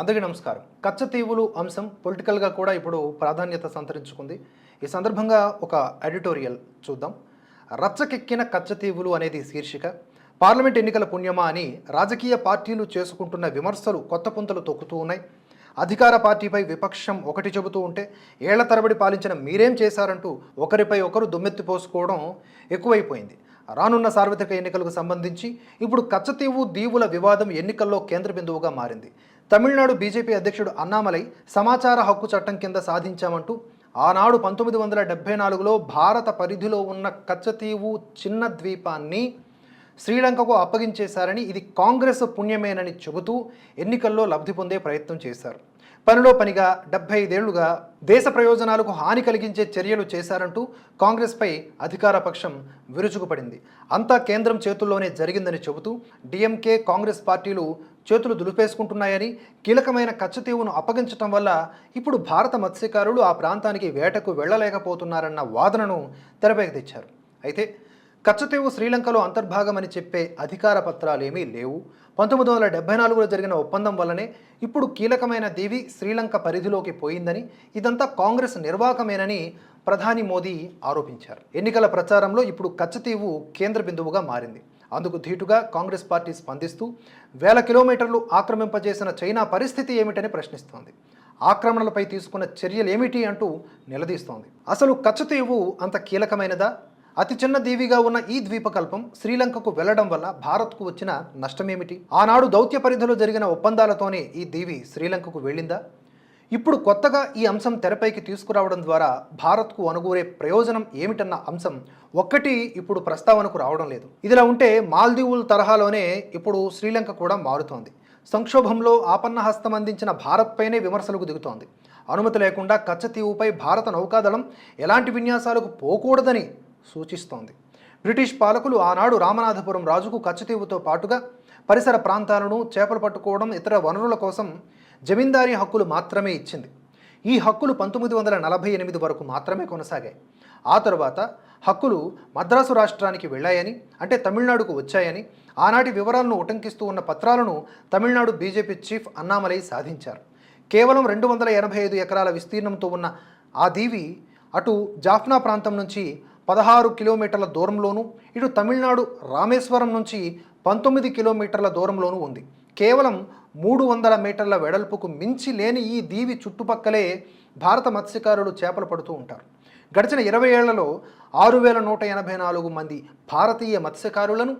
అందరికీ నమస్కారం. కచ్చతీవులు అంశం పొలిటికల్గా కూడా ఇప్పుడు ప్రాధాన్యత సంతరించుకుంది. ఈ సందర్భంగా ఒక ఎడిటోరియల్ చూద్దాం. రచ్చకెక్కిన కచ్చతీవులు అనేది శీర్షిక. పార్లమెంట్ ఎన్నికల పుణ్యమా అని రాజకీయ పార్టీలు చేసుకుంటున్న విమర్శలు కొత్త పుంతలు తొక్కుతూ ఉన్నాయి. అధికార పార్టీపై విపక్షం ఒకటి చెబుతూ ఉంటే ఏళ్ళ తరబడి పాలించిన మీరేం చేశారంటూ ఒకరిపై ఒకరు దుమ్మెత్తి పోసుకోవడం ఎక్కువైపోయింది. రానున్న సార్వత్రిక ఎన్నికలకు సంబంధించి ఇప్పుడు కచ్చతీవు దీవుల వివాదం ఎన్నికల్లో కేంద్ర బిందువుగా మారింది. తమిళనాడు బీజేపీ అధ్యక్షుడు అన్నామలై సమాచార హక్కు చట్టం కింద సాధించామంటూ ఆనాడు పంతొమ్మిది వందల డెబ్బై నాలుగులో భారత పరిధిలో ఉన్న కచ్చతీవు చిన్న ద్వీపాన్ని శ్రీలంకకు అప్పగించేశారని ఇది కాంగ్రెస్ పుణ్యమేనని చెబుతూ ఎన్నికల్లో లబ్ధి పొందే ప్రయత్నం చేశారు. పనిలో పనిగా డెబ్బై ఐదేళ్ళుగా దేశ ప్రయోజనాలకు హాని కలిగించే చర్యలు చేశారంటూ కాంగ్రెస్పై అధికార పక్షం విరుచుకుపడింది. అంతా కేంద్రం చేతుల్లోనే జరిగిందని చెబుతూ డిఎంకే కాంగ్రెస్ పార్టీలు చేతులు దులిపేసుకుంటున్నాయని కీలకమైన కచ్చతీవును అప్పగించటం వల్ల ఇప్పుడు భారత మత్స్యకారులు ఆ ప్రాంతానికి వేటకు వెళ్ళలేకపోతున్నారన్న వాదనను తెరపైకి తెచ్చారు. అయితే కచ్చతీవు శ్రీలంకలో అంతర్భాగమని చెప్పే అధికార పత్రాలు ఏమీ లేవు. పంతొమ్మిది వందల డెబ్బై నాలుగులో జరిగిన ఒప్పందం వల్లనే ఇప్పుడు కీలకమైన దీవి శ్రీలంక పరిధిలోకి పోయిందని ఇదంతా కాంగ్రెస్ నిర్వాకమేనని ప్రధాని మోదీ ఆరోపించారు. ఎన్నికల ప్రచారంలో ఇప్పుడు కచ్చతీవు కేంద్ర బిందువుగా మారింది. అందుకు ధీటుగా కాంగ్రెస్ పార్టీ స్పందిస్తూ వేల కిలోమీటర్లు ఆక్రమింపజేసిన చైనా పరిస్థితి ఏమిటని ప్రశ్నిస్తోంది. ఆక్రమణలపై తీసుకున్న చర్యలు ఏమిటి అంటూ నిలదీస్తోంది. అసలు కచ్చతీవు అంత కీలకమైనదా? అతి చిన్న దీవిగా ఉన్న ఈ ద్వీపకల్పం శ్రీలంకకు వెళ్ళడం వల్ల భారత్కు వచ్చిన నష్టమేమిటి? ఆనాడు దౌత్య పరిధిలో జరిగిన ఒప్పందాలతోనే ఈ దీవి శ్రీలంకకు వెళ్ళిందా? ఇప్పుడు కొత్తగా ఈ అంశం తెరపైకి తీసుకురావడం ద్వారా భారత్కు అనుగూరే ప్రయోజనం ఏమిటన్న అంశం ఒక్కటి ఇప్పుడు ప్రస్తావనకు రావడం లేదు. ఇదిలా ఉంటే మాల్దీవుల తరహాలోనే ఇప్పుడు శ్రీలంక కూడా మారుతోంది. సంక్షోభంలో ఆపన్న హస్తం అందించిన భారత్పైనే విమర్శలకు దిగుతోంది. అనుమతి లేకుండా కచ్చతీవుపై భారత నౌకాదళం ఎలాంటి విన్యాసాలకు పోకూడదని సూచిస్తోంది. బ్రిటిష్ పాలకులు ఆనాడు రామనాథపురం రాజుకు కచ్చతీవుతో పాటుగా పరిసర ప్రాంతాలను చేపలు పట్టుకోవడం ఇతర వనరుల కోసం జమీందారీ హక్కులు మాత్రమే ఇచ్చింది. ఈ హక్కులు పంతొమ్మిది వందల నలభై ఎనిమిది వరకు మాత్రమే కొనసాగాయి. ఆ తరువాత హక్కులు మద్రాసు రాష్ట్రానికి వెళ్ళాయని అంటే తమిళనాడుకు వచ్చాయని ఆనాటి వివరాలను ఉటంకిస్తూ ఉన్న పత్రాలను తమిళనాడు బీజేపీ చీఫ్ అన్నామలై సాధించారు. కేవలం రెండు వందల ఎనభై ఐదు ఎకరాల విస్తీర్ణంతో ఉన్న ఆ దీవి అటు జాఫ్నా ప్రాంతం నుంచి పదహారు కిలోమీటర్ల దూరంలోనూ ఇటు తమిళనాడు రామేశ్వరం నుంచి పంతొమ్మిది కిలోమీటర్ల దూరంలోనూ ఉంది. కేవలం మూడు వందల మీటర్ల వెడల్పుకు మించి లేని ఈ దీవి చుట్టుపక్కలే భారత మత్స్యకారులు చేపలు పడుతూ ఉంటారు. గడిచిన ఇరవై ఏళ్ళలో ఆరు వేల నూట ఎనభై నాలుగు మంది భారతీయ మత్స్యకారులను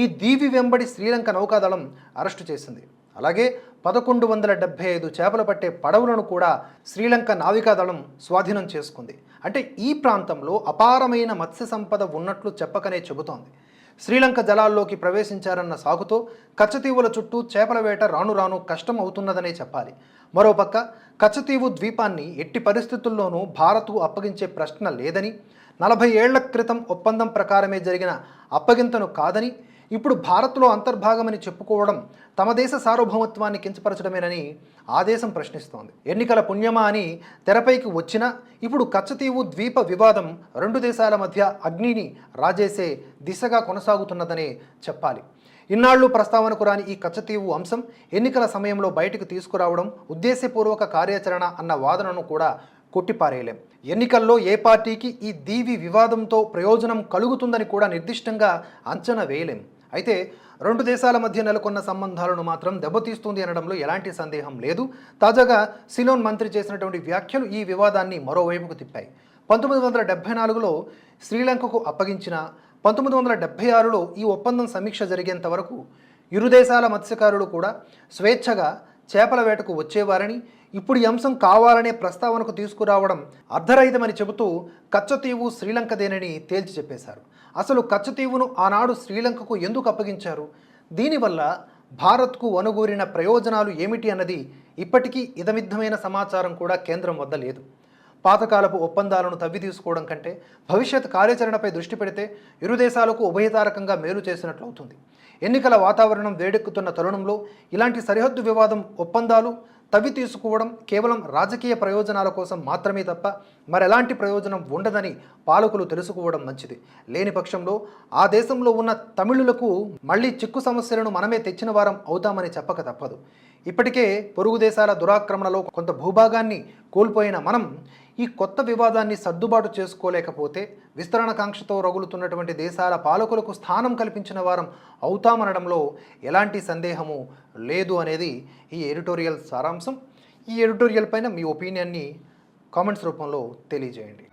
ఈ దీవి వెంబడి శ్రీలంక నౌకాదళం అరెస్టు చేసింది. అలాగే పదకొండు వందల డెబ్భై ఐదు చేపలు పట్టే పడవలను కూడా శ్రీలంక నావికాదళం స్వాధీనం చేసుకుంది. అంటే ఈ ప్రాంతంలో అపారమైన మత్స్య సంపద ఉన్నట్లు చెప్పకనే చెబుతోంది. శ్రీలంక జలాల్లోకి ప్రవేశించారన్న సాగుతో కచ్చతీవుల చుట్టూ చేపల వేట రాను రాను కష్టం అవుతున్నదనే చెప్పాలి. మరోపక్క కచ్చతీవు ద్వీపాన్ని ఎట్టి పరిస్థితుల్లోనూ భారత్కు అప్పగించే ప్రశ్న లేదని నలభై ఏళ్ళ క్రితం ఒప్పందం ప్రకారమే జరిగిన అప్పగింతను కాదని ఇప్పుడు భారత్లో అంతర్భాగమని చెప్పుకోవడం తమ దేశ సార్వభౌమత్వాన్ని కించపరచడమేనని ఆదేశం ప్రశ్నిస్తోంది. ఎన్నికల పుణ్యమా అని తెరపైకి వచ్చిన ఇప్పుడు కచ్చతీవు ద్వీప వివాదం రెండు దేశాల మధ్య అగ్నిని రాజేసే దిశగా కొనసాగుతున్నదనే చెప్పాలి. ఇన్నాళ్ళు ప్రస్తావనకు రాని ఈ కచ్చతీవు అంశం ఎన్నికల సమయంలో బయటకు తీసుకురావడం ఉద్దేశపూర్వక కార్యాచరణ అన్న వాదనను కూడా కొట్టిపారేయలేం. ఎన్నికల్లో ఏ పార్టీకి ఈ దీవి వివాదంతో ప్రయోజనం కలుగుతుందని కూడా నిర్దిష్టంగా అంచనా వేయలేం. అయితే రెండు దేశాల మధ్య నెలకొన్న సంబంధాలను మాత్రం దెబ్బతీస్తుంది అనడంలో ఎలాంటి సందేహం లేదు. తాజాగా సిలోన్ మంత్రి చేసినటువంటి వ్యాఖ్యలు ఈ వివాదాన్ని మరోవైపుకు తిప్పాయి. పంతొమ్మిది వందల డెబ్బై నాలుగులో శ్రీలంకకు అప్పగించిన పంతొమ్మిది వందల డెబ్బై ఆరులో ఈ ఒప్పందం సమీక్ష జరిగేంత వరకు ఇరు దేశాల మత్స్యకారులు కూడా స్వేచ్ఛగా చేపల వేటకు వచ్చేవారని ఇప్పుడు ఈ అంశం కావాలనే ప్రస్తావనకు తీసుకురావడం అర్ధరహితమని చెబుతూ కచ్చతీవు శ్రీలంకదేనని తేల్చి చెప్పేశారు. అసలు కచ్చతీవును ఆనాడు శ్రీలంకకు ఎందుకు అప్పగించారు? దీనివల్ల భారత్కు అనుగూరిన ప్రయోజనాలు ఏమిటి అన్నది ఇప్పటికీ ఇదమిద్దమైన సమాచారం కూడా కేంద్రం వద్ద లేదు. పాతకాలపు ఒప్పందాలను తవ్వి తీసుకోవడం కంటే భవిష్యత్ కార్యాచరణపై దృష్టి పెడితే ఇరు దేశాలకు ఉభయతారకంగా మేలు చేసినట్లు అవుతుంది. ఎన్నికల వాతావరణం వేడెక్కుతున్న తరుణంలో ఇలాంటి సరిహద్దు వివాదం ఒప్పందాలు తవ్వి తీసుకోవడం కేవలం రాజకీయ ప్రయోజనాల కోసం మాత్రమే తప్ప మరెలాంటి ప్రయోజనం ఉండదని పాలకులు తెలుసుకోవడం మంచిది. లేని పక్షంలో ఆ దేశంలో ఉన్న తమిళులకు మళ్ళీ చిక్కు సమస్యలను మనమే తెచ్చిన వారం అవుతామని చెప్పక తప్పదు. ఇప్పటికే పొరుగు దేశాల దురాక్రమణలో కొంత భూభాగాన్ని కోల్పోయిన మనం ఈ కొత్త వివాదాన్ని సర్దుబాటు చేసుకోలేకపోతే విస్తరణకాంక్షతో రగులుతున్నటువంటి దేశాల పాలకులకు స్థానం కల్పించిన వారం అవుతామనడంలో ఎలాంటి సందేహము లేదు అనేది ఈ ఎడిటోరియల్ సారాంశం. ఈ ఎడిటోరియల్ పైన మీ ఒపీనియన్ని కామెంట్స్ రూపంలో తెలియజేయండి.